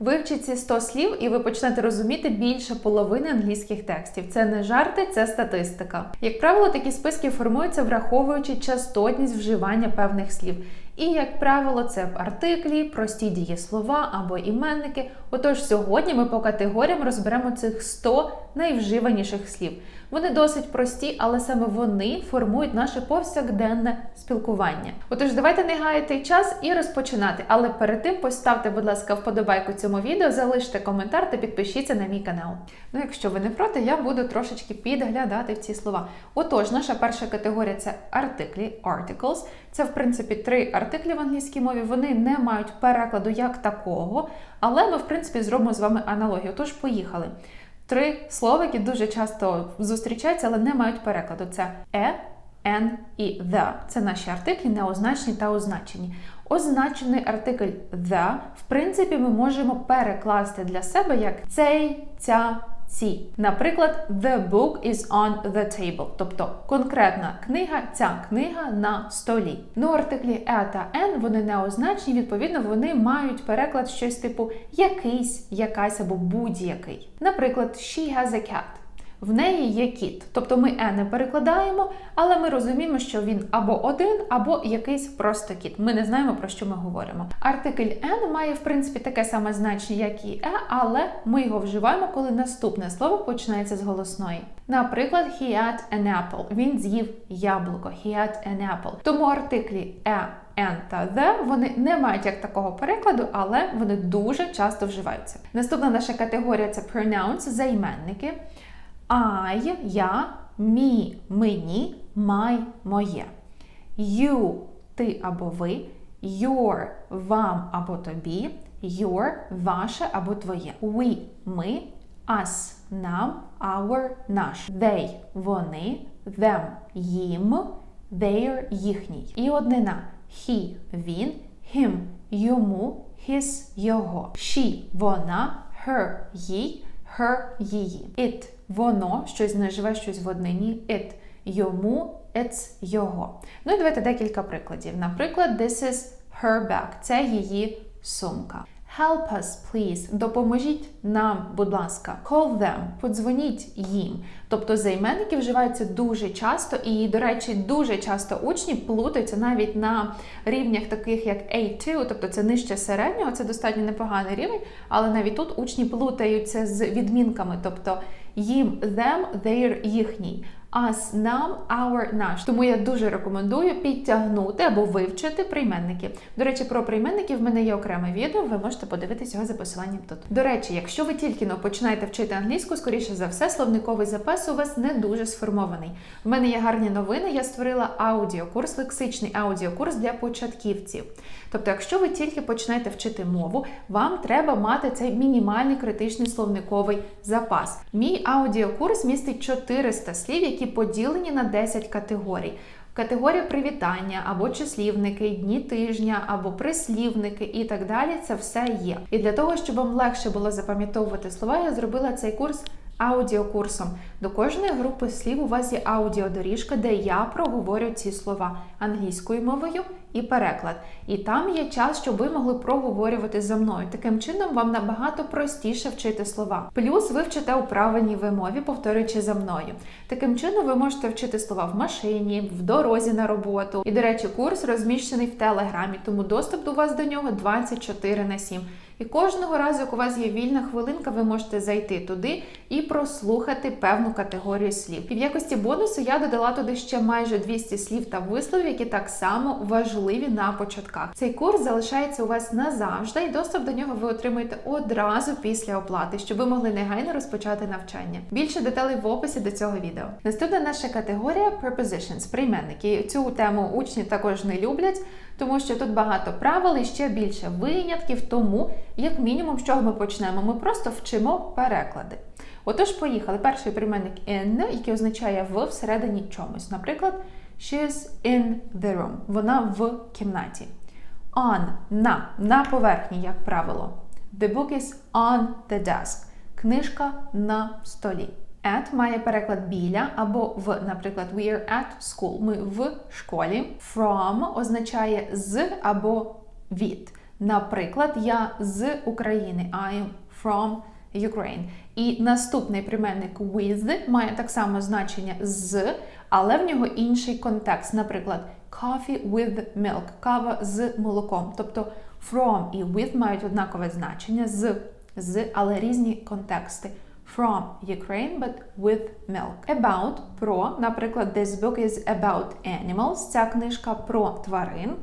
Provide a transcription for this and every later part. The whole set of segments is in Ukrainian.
Вивчіть ці 100 слів, і ви почнете розуміти більше половини англійських текстів. Це не жарти, це статистика. Як правило, такі списки формуються, враховуючи частотність вживання певних слів. І, як правило, це артиклі, прості дієслова або іменники. Отож, сьогодні ми по категоріям розберемо цих 100 найвживаніших слів. Вони досить прості, але саме вони формують наше повсякденне спілкування. Отож, давайте не гаяти час і розпочинати. Але перед тим поставте, будь ласка, вподобайку цьому відео, залиште коментар та підпишіться на мій канал. Ну, якщо ви не проти, я буду трошечки підглядати в ці слова. Отож, наша перша категорія це артиклі, articles. Це, в принципі, три артиклі в англійській мові. Вони не мають перекладу як такого, але ми, в принципі, зробимо з вами аналогію. Тож, поїхали. Три слова, які дуже часто зустрічаються, але не мають перекладу. Це е, «en» і «the». Це наші артиклі, неозначені та означені. Означений артикль «the», в принципі, ми можемо перекласти для себе як цей, ця, ці. Наприклад, the book is on the table, тобто конкретна книга, ця книга на столі. Ну, артиклі е та «en» вони не означені, відповідно, вони мають переклад щось типу якийсь, якась або будь-який. Наприклад, she has a cat. В неї є кіт. Тобто ми е не перекладаємо, але ми розуміємо, що він або один, або якийсь просто кіт. Ми не знаємо, про що ми говоримо. Артикль n має, в принципі, таке саме значення, як і е, але ми його вживаємо, коли наступне слово починається з голосної. Наприклад, he had an apple. Він з'їв яблуко. He had an apple. Тому артиклі е, N та the вони не мають як такого перекладу, але вони дуже часто вживаються. Наступна наша категорія це pronouns, займенники. I, я, me, мені, my, моє. You, ти або ви, your, вам або тобі, your, ваше або твоє. We, ми, us, нам, our, наш. They, вони, them, їм, their, їхній. І однина he, він, him, йому, his, його. She, вона, her, їй, her, її. It, воно, щось наживе, щось в однині. It, йому, it's, його. Ну і давайте декілька прикладів. Наприклад, this is her bag. Це її сумка. Help us, please. Допоможіть нам, будь ласка. Call them. Подзвоніть їм. Тобто займенники вживаються дуже часто, і, до речі, дуже часто учні плутаються навіть на рівнях таких як A2, тобто це нижче середнього, це достатньо непоганий рівень, але навіть тут учні плутаються з відмінками, тобто їм, them, their, їхній. Us, нам, our, наш. Тому я дуже рекомендую підтягнути або вивчити прийменники. До речі, про прийменники в мене є окреме відео, ви можете подивитися його за посиланням тут. До речі, якщо ви тільки но починаєте вчити англійську, скоріше за все, словниковий запас у вас не дуже сформований. В мене є гарні новини. Я створила аудіокурс, лексичний аудіокурс для початківців. Тобто, якщо ви тільки починаєте вчити мову, вам треба мати цей мінімальний критичний словниковий запас. Мій аудіокурс містить 400 слів, які поділені на 10 категорій. Категорія привітання або числівники, дні тижня, або прислівники і так далі. Це все є. І для того, щоб вам легше було запам'ятовувати слова, я зробила цей курс аудіокурсом. До кожної групи слів у вас є аудіодоріжка, де я проговорю ці слова англійською мовою і переклад. І там є час, щоб ви могли проговорювати за мною. Таким чином, вам набагато простіше вчити слова. Плюс ви вчите у правильній вимові, повторюючи за мною. Таким чином, ви можете вчити слова в машині, в дорозі на роботу. І, до речі, курс розміщений в Телеграмі, тому доступ до вас до нього 24 на 7. І кожного разу, як у вас є вільна хвилинка, ви можете зайти туди і прослухати певну категорію слів. І в якості бонусу я додала туди ще майже 200 слів та висловів, які так само важливі на початках. Цей курс залишається у вас назавжди, і доступ до нього ви отримуєте одразу після оплати, щоб ви могли негайно розпочати навчання. Більше деталей в описі до цього відео. Наступна наша категорія prepositions, прийменники. Цю тему учні також не люблять тому що тут багато правил і ще більше винятків. Тому, як мінімум, з чого ми почнемо? Ми просто вчимо переклади. Отож, поїхали. Перший прийменник in, який означає в всередині чомусь. Наприклад, she's in the room. Вона в кімнаті. On на, на поверхні, як правило. The book is on the desk. Книжка на столі. At має переклад біля або в, наприклад, we are at school. Ми в школі. From означає з або від. Наприклад, я з України. I am from Ukraine. І наступний прийменник with має так само значення з, але в нього інший контекст. Наприклад, coffee with milk, кава з молоком. Тобто from і with мають однакове значення з, з, але різні контексти. From Ukraine, but with milk. About про, наприклад, this book is about animals. Ця книжка про тварин.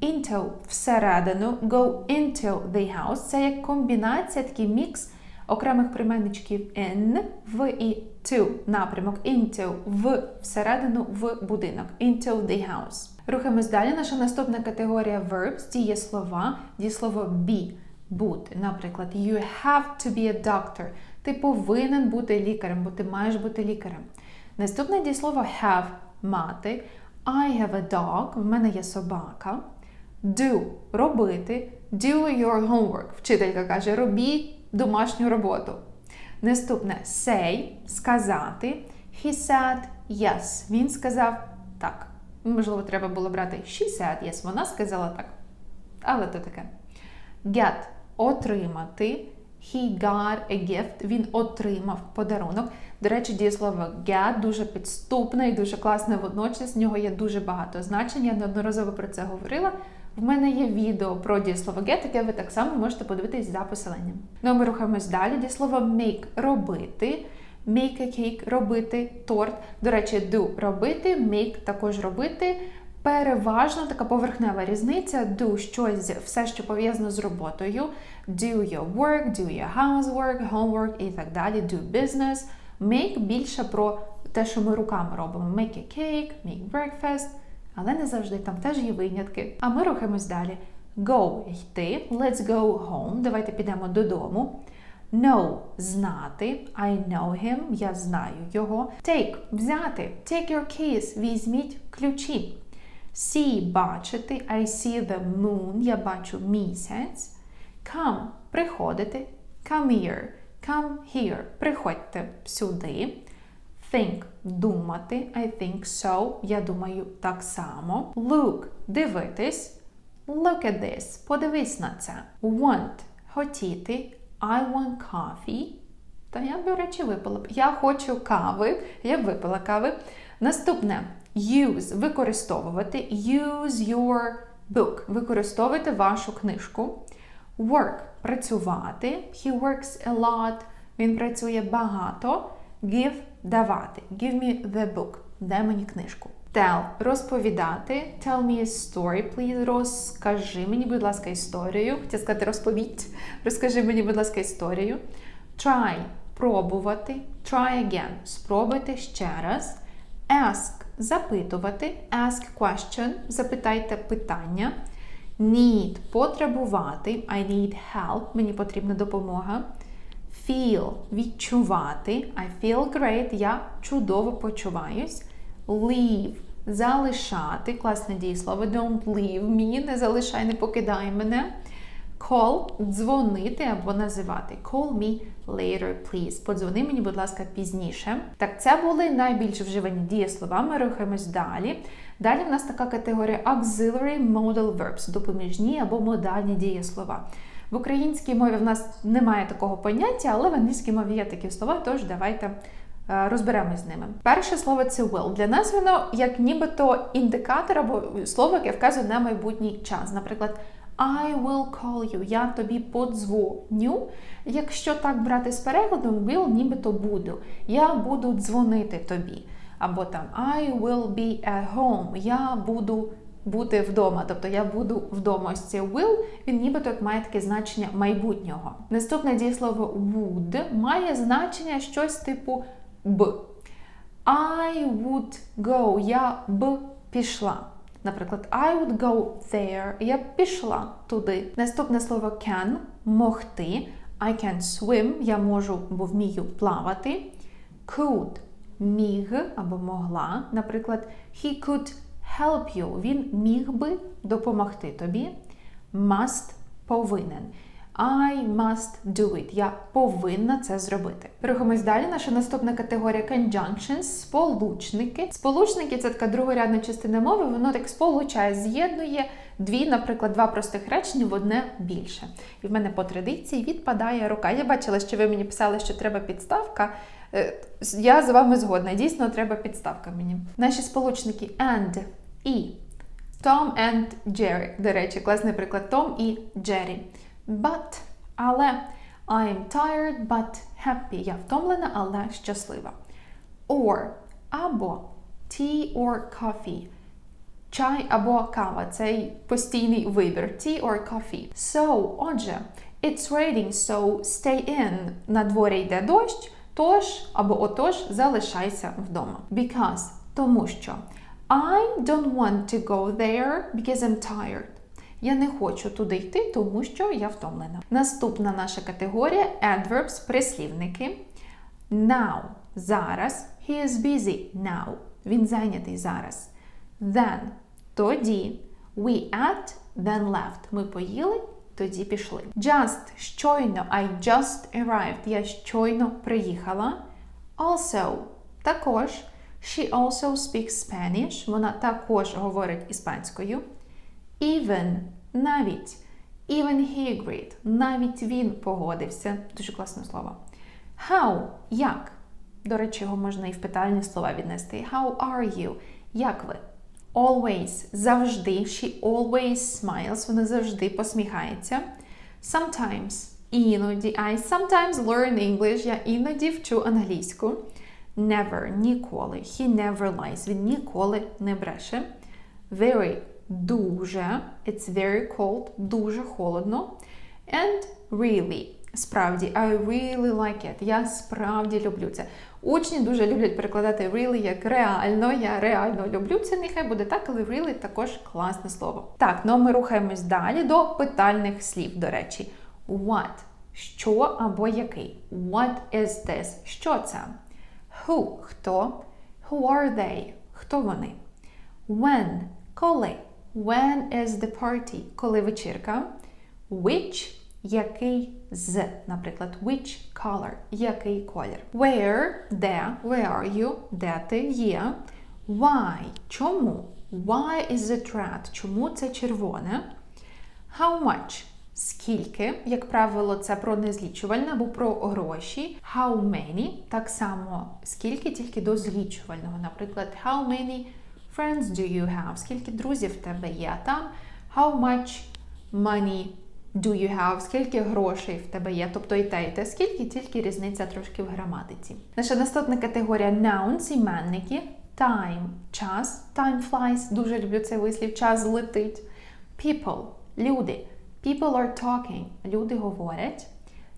Into всередину, go into the house. Це як комбінація, такий мікс окремих прийменничків in, в і to напрямок, into в всередину в будинок. Into the house. Рухаємось далі. Наша наступна категорія verbs, дієслова, дієслово be бути. Наприклад, you have to be a doctor. Ти повинен бути лікарем, бо ти маєш бути лікарем. Наступне дієслово have мати. I have a dog. В мене є собака. Do робити. Do your homework. Вчителька каже, робіть домашню роботу. Наступне say сказати. He said yes. Він сказав так. Можливо, треба було брати she said yes. Вона сказала так. Але то таке. Get отримати. He got a gift. Він отримав подарунок. До речі, дієслово get дуже підступне і дуже класне водночас. В нього є дуже багато значень. Я неодноразово про це говорила. В мене є відео про дієслово get, яке ви так само можете подивитись за посиланням. Ну, а ми рухаємось далі. Дієслово make робити. Make a cake робити торт. До речі, do робити, make також робити. Переважно така поверхнева різниця. Do щось, все, що пов'язано з роботою. Do your work, do your housework, homework і так далі. Do business. Make більше про те, що ми руками робимо. Make a cake, make breakfast. Але не завжди там теж є винятки. А ми рухаємось далі. Go йти. Let's go home. Давайте підемо додому. Know знати. I know him. Я знаю його. Take взяти. Take your keys. Візьміть ключі. See бачити. I see the moon. Я бачу місяць. Come приходити. Come here. Come here. Приходьте сюди. Think думати. I think so. Я думаю так само. Look дивитись. Look at this. Подивись на це. Want хотіти. I want coffee. Та я до речі, випила. Я хочу кави. Я випила кави. Наступне use використовувати. Use your book. Використовуйте вашу книжку. Work працювати. He works a lot. Він працює багато. Give давати. Give me the book. Дай мені книжку. Tell розповідати. Tell me a story, please. Розкажи мені, будь ласка, історію. Хотіла сказати розповідь. Розкажи мені, будь ласка, історію. Try пробувати. Try again. Спробуйте ще раз. Ask запитувати. Ask question. Запитайте питання. Need потребувати. I need help. Мені потрібна допомога. Feel відчувати. I feel great. Я чудово почуваюсь. Leave залишати. Класне дієслово. Don't leave me. Не залишай, не покидай мене. Call дзвонити або називати. Call me later, please. Подзвони мені, будь ласка, пізніше. Так, це були найбільш вживані дієслова. Ми рухаємось далі. Далі в нас така категорія auxiliary modal verbs, допоміжні або модальні дієслова. В українській мові в нас немає такого поняття, але в англійській мові є такі слова, тож давайте е, розберемось з ними. Перше слово це will. Для нас воно як нібито індикатор або слово, яке вказує на майбутній час. Наприклад, I will call you. Я тобі подзвоню. Якщо так брати з перекладом, will нібито буду. Я буду дзвонити тобі. Або там I will be at home. Я буду бути вдома. Тобто я буду вдома. Ось це will, він нібито має таке значення майбутнього. Наступне дієслово would має значення щось типу б. I would go. Я б пішла. Наприклад, I would go there. Я б пішла туди. Наступне слово can могти. I can swim. Я можу або вмію плавати. Could міг або могла. Наприклад, he could help you. Він міг би допомогти тобі. Must повинен. I must do it. Я повинна це зробити. Рухаємось далі. Наша наступна категорія conjunctions – сполучники. Сполучники це така другорядна частина мови, воно так сполучає, з'єднує дві, наприклад, два простих речення в одне більше. І в мене по традиції відпадає рука. Я бачила, що ви мені писали, що треба підставка. Е, Я з вами згодна. Дійсно, треба підставка мені. Наші сполучники and і. Tom and Jerry. До речі, класний приклад Том і Джері. But, але I'm tired but happy. Я втомлена, але щаслива. Or або tea or coffee. Чай або кава цей постійний вибір. Tea or coffee. So, отже, it's raining, so stay in. На дворі йде дощ, тож або отож залишайся вдома. Because тому що I don't want to go there because I'm tired. Я не хочу туди йти, тому що я втомлена. Наступна наша категорія adverbs, прислівники. Now зараз. He is busy now. Він зайнятий зараз. Then тоді. We ate, then left. Ми поїли, тоді пішли. Just щойно. I just arrived. Я щойно приїхала. Also також. She also speaks Spanish. Вона також говорить іспанською. Even навіть. Even he agreed. Навіть він погодився. Дуже класне слово. How як? До речі, його можна і в питальні слова віднести. How are you? Як ви? Always завжди. She always smiles. Вона завжди посміхається. Sometimes іноді. I sometimes learn English. Я іноді вчу англійську. Never ніколи. He never lies. Він ніколи не бреше. Very дуже. It's very cold. Дуже холодно. And really. Справді, I really like it. Я справді люблю це. Учні дуже люблять перекладати really як реально. Я реально люблю це. Нехай буде так, але really також класне слово. Так, ну а ми рухаємось далі до питальних слів, до речі. What? Що або який? What is this? Що це? Who? Хто? Who are they? Хто вони? When? Коли? When is the party? Коли вечірка? Which? Який з, наприклад, which color? Який колір? Where? Де? Where are you? Де ти є? Why? Чому? Why is it red? Чому це червоне? How much? Скільки, як правило, це про незлічувальне або про гроші. How many? Так само скільки, тільки до злічувального. Наприклад, how many friends do you have? Скільки друзів в тебе є? Там how much money do you have? Скільки грошей в тебе є? Тобто і те, і те, скільки, тільки різниця трошки в граматиці. Наша наступна категорія nouns, іменники. Time – час. Time flies. Дуже люблю цей вислів. Час летить. People – люди. People are talking. Люди говорять.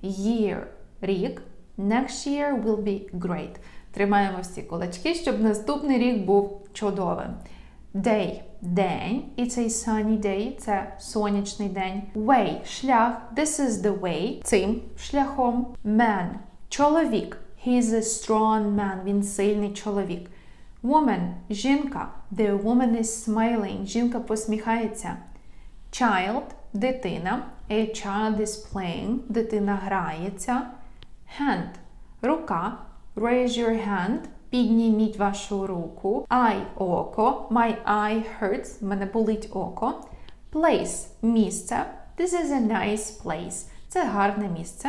Year – рік. Next year will be great. Тримаємо всі кулачки, щоб наступний рік був чудовим. Day – день. It's a sunny day. Це сонячний день. Way – шлях. This is the way. Цим шляхом. Man – чоловік. He is a strong man. Він сильний чоловік. Woman – жінка. The woman is smiling. Жінка посміхається. Child – дитина. A child is playing. Дитина грається. Hand – рука. Raise your hand. Підніміть вашу руку. Eye – око. My eye hurts. Мене болить око. Place – місце. This is a nice place. Це гарне місце.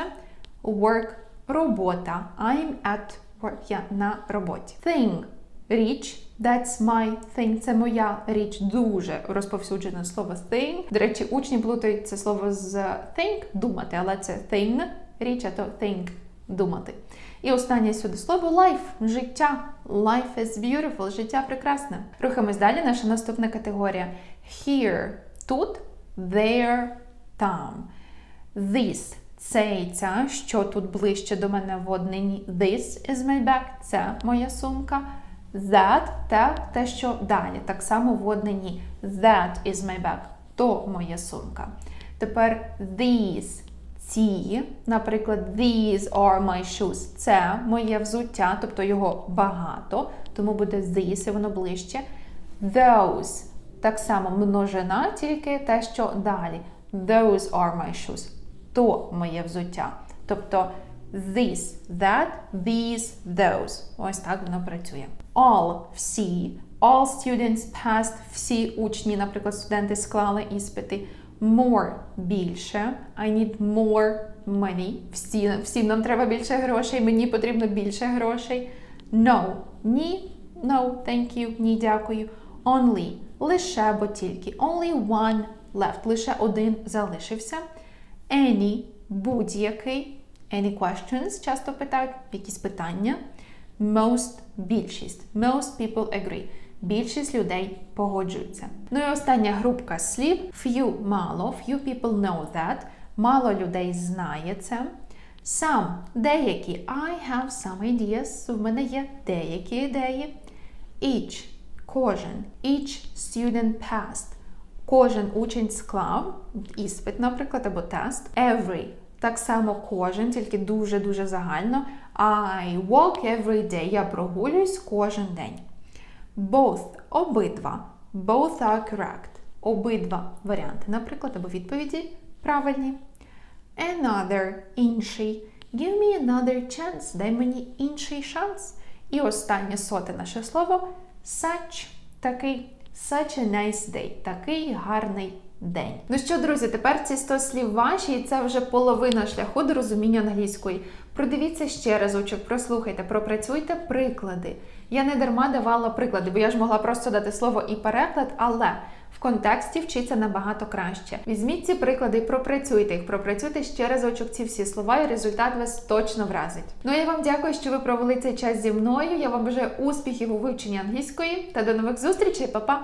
Work – робота. I'm at work. Я на роботі. Thing – річ. That's my thing. Це моя річ. Дуже розповсюджене слово thing. До речі, учні плутають це слово з think думати, але це thing річ, а то think думати. І останнє сюди слово life життя. Life is beautiful, життя прекрасне. Рухаємось далі. Наша наступна категорія. Here тут, there там. This цей ця, що тут ближче до мене в однині. This is my bag, це моя сумка. That те, те, що далі. Так само в однині. That is my bag. То моя сумка. Тепер these ці, наприклад, these are my shoes. Це моє взуття, тобто його багато, тому буде these, і воно ближче. Those так само множина, тільки те, що далі. Those are my shoes. То моє взуття. Тобто this, that, these, those. Ось так воно працює. All всі, All students passed. Всі учні, наприклад, студенти склали іспити. More більше. I need more money. Всі, всім нам треба більше грошей. Мені потрібно більше грошей. No. Ні. No, thank you. Ні, дякую. Only. Лише або тільки. Only one left. Лише один залишився. Any. Будь-який. Any questions? Часто питають. Якісь питання. Most більшість. Most people agree. Більшість людей погоджуються. Ну і остання групка слів. Few мало. Few people know that. Мало людей знає це. Some деякі. I have some ideas. В мене є деякі ідеї. Each кожен. Each student passed. Кожен учень склав іспит, наприклад, або тест. Every так само кожен, тільки дуже-дуже загально. I walk every day. Я прогулююсь кожен день. Both обидва. Both are correct. Обидва варіанти, наприклад, або відповіді правильні. Another інший. Give me another chance. Дай мені інший шанс. І останнє соте наше слово such такий. Such a nice day. Такий гарний день. Ну що, друзі, тепер ці 100 слів ваші, і це вже половина шляху до розуміння англійської. Продивіться ще разочок, прослухайте, пропрацюйте приклади. Я не дарма давала приклади, бо я ж могла просто дати слово і переклад, але в контексті вчиться набагато краще. Візьміть ці приклади і пропрацюйте їх, пропрацюйте ще разочок ці всі слова, і результат вас точно вразить. Ну я вам дякую, що ви провели цей час зі мною. Я вам бажаю успіхів у вивченні англійської та до нових зустрічей, Па-па!